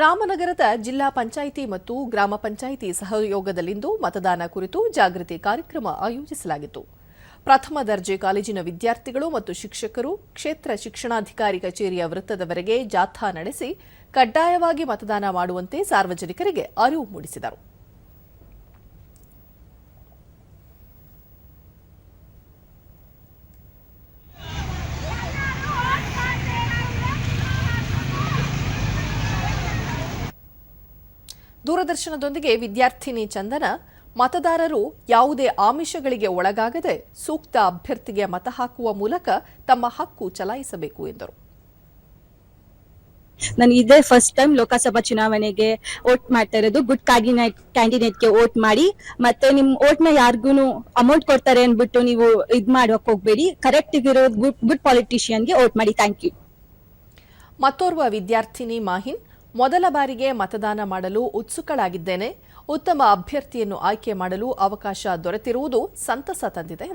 ರಾಮನಗರದ ಜಿಲ್ಲಾ ಪಂಚಾಯಿತಿ ಮತ್ತು ಗ್ರಾಮ ಪಂಚಾಯಿತಿ ಸಹಯೋಗದಲ್ಲಿಂದು ಮತದಾನ ಕುರಿತು ಜಾಗೃತಿ ಕಾರ್ಯಕ್ರಮ ಆಯೋಜಿಸಲಾಗಿತ್ತು. ಪ್ರಥಮ ದರ್ಜೆ ಕಾಲೇಜಿನ ವಿದ್ಯಾರ್ಥಿಗಳು ಮತ್ತು ಶಿಕ್ಷಕರು ಕ್ಷೇತ್ರ ಶಿಕ್ಷಣಾಧಿಕಾರಿ ಕಚೇರಿಯ ವೃತ್ತದವರೆಗೆ ಜಾಥಾ ನಡೆಸಿ ಕಡ್ಡಾಯವಾಗಿ ಮತದಾನ ಮಾಡುವಂತೆ ಸಾರ್ವಜನಿಕರಿಗೆ ಅರಿವು ಮೂಡಿಸಿದರು. ದೂರದರ್ಶನದೊಂದಿಗೆ ವಿದ್ಯಾರ್ಥಿನಿ ಚಂದನ ಮತದಾರರು ಯಾವುದೇ ಆಮಿಷಗಳಿಗೆ ಒಳಗಾಗದೆ ಸೂಕ್ತ ಅಭ್ಯರ್ಥಿಗೆ ಮತ ಹಾಕುವ ಮೂಲಕ ತಮ್ಮ ಹಕ್ಕು ಚಲಾಯಿಸಬೇಕು ಎಂದರು. ನಾನು ಇದೇ ಫಸ್ಟ್ ಟೈಮ್ ಲೋಕಸಭಾ ಚುನಾವಣೆಗೆ ವೋಟ್ ಮಾಡ್ತಾ ಇರೋದು. ಗುಡ್ ಕ್ಯಾಂಡಿಡೇಟ್ ಕ್ಯಾಂಡಿಡೇಟ್ಗೆ ವೋಟ್ ಮಾಡಿ ಮತ್ತೆ ನಿಮ್ ವೋಟ್ನ ಯಾರಿಗೂ ಅಮೌಂಟ್ ಕೊಡ್ತಾರೆ ಅಂದ್ಬಿಟ್ಟು ನೀವು ಇದ್ ಮಾಡೋಕ್ ಹೋಗ್ಬೇಡಿ. ಕರೆಕ್ಟ್ ಇರೋ ಗುಡ್ ಗುಡ್ ಪಾಲಿಟಿಷಿಯನ್ಗೆ ವೋಟ್ ಮಾಡಿ. ಥ್ಯಾಂಕ್ ಯು ಮತ್ತೋರ್ವ ವಿದ್ಯಾರ್ಥಿನಿ ಮಾಹಿನ್ ಮೊದಲ ಬಾರಿಗೆ ಮತದಾನ ಮಾಡಲು ಉತ್ಸುಕಳಾಗಿದ್ದೇನೆ. ಉತ್ತಮ ಅಭ್ಯರ್ಥಿಯನ್ನು ಆಯ್ಕೆ ಮಾಡಲು ಅವಕಾಶ ದೊರೆತಿರುವುದು ಸಂತಸ ತಂದಿದೆ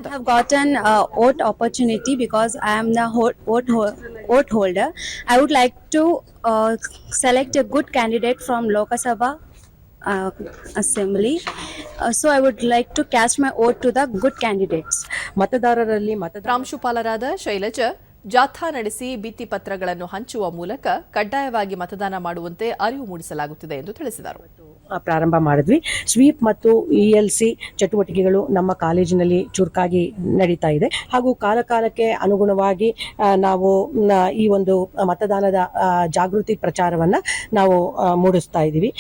vote opportunity because I am the vote holder I would like to select a good candidate from Lok Sabha assembly so I would like to cast my vote to the good candidates ಮತದಾರರಲ್ಲಿ ಮತದಾರ ಪ್ರಾಂಶುಪಾಲರಾದ ಶೈಲಜಾ ಜಾಥಾ ನಡೆಸಿ ಭಿತ್ತಿಪತ್ರಗಳನ್ನು ಹಂಚುವ ಮೂಲಕ ಕಡ್ಡಾಯವಾಗಿ ಮತದಾನ ಮಾಡುವಂತೆ ಅರಿವು ಮೂಡಿಸಲಾಗುತ್ತಿದೆ ಎಂದು ತಿಳಿಸಿದರು. ಪ್ರಾರಂಭ ಮಾಡಿದ್ವಿ. ಸ್ವೀಪ್ ಮತ್ತು ಇ ಎಲ್ ಸಿ ಚಟುವಟಿಕೆಗಳು ನಮ್ಮ ಕಾಲೇಜಿನಲ್ಲಿ ಚುರುಕಾಗಿ ನಡೀತಾ ಇದೆ. ಹಾಗೂ ಕಾಲಕಾಲಕ್ಕೆ ಅನುಗುಣವಾಗಿ ನಾವು ಈ ಒಂದು ಮತದಾನದ ಜಾಗೃತಿ ಪ್ರಚಾರವನ್ನ ನಾವು ಮೂಡಿಸ್ತಾ ಇದ್ದೀವಿ.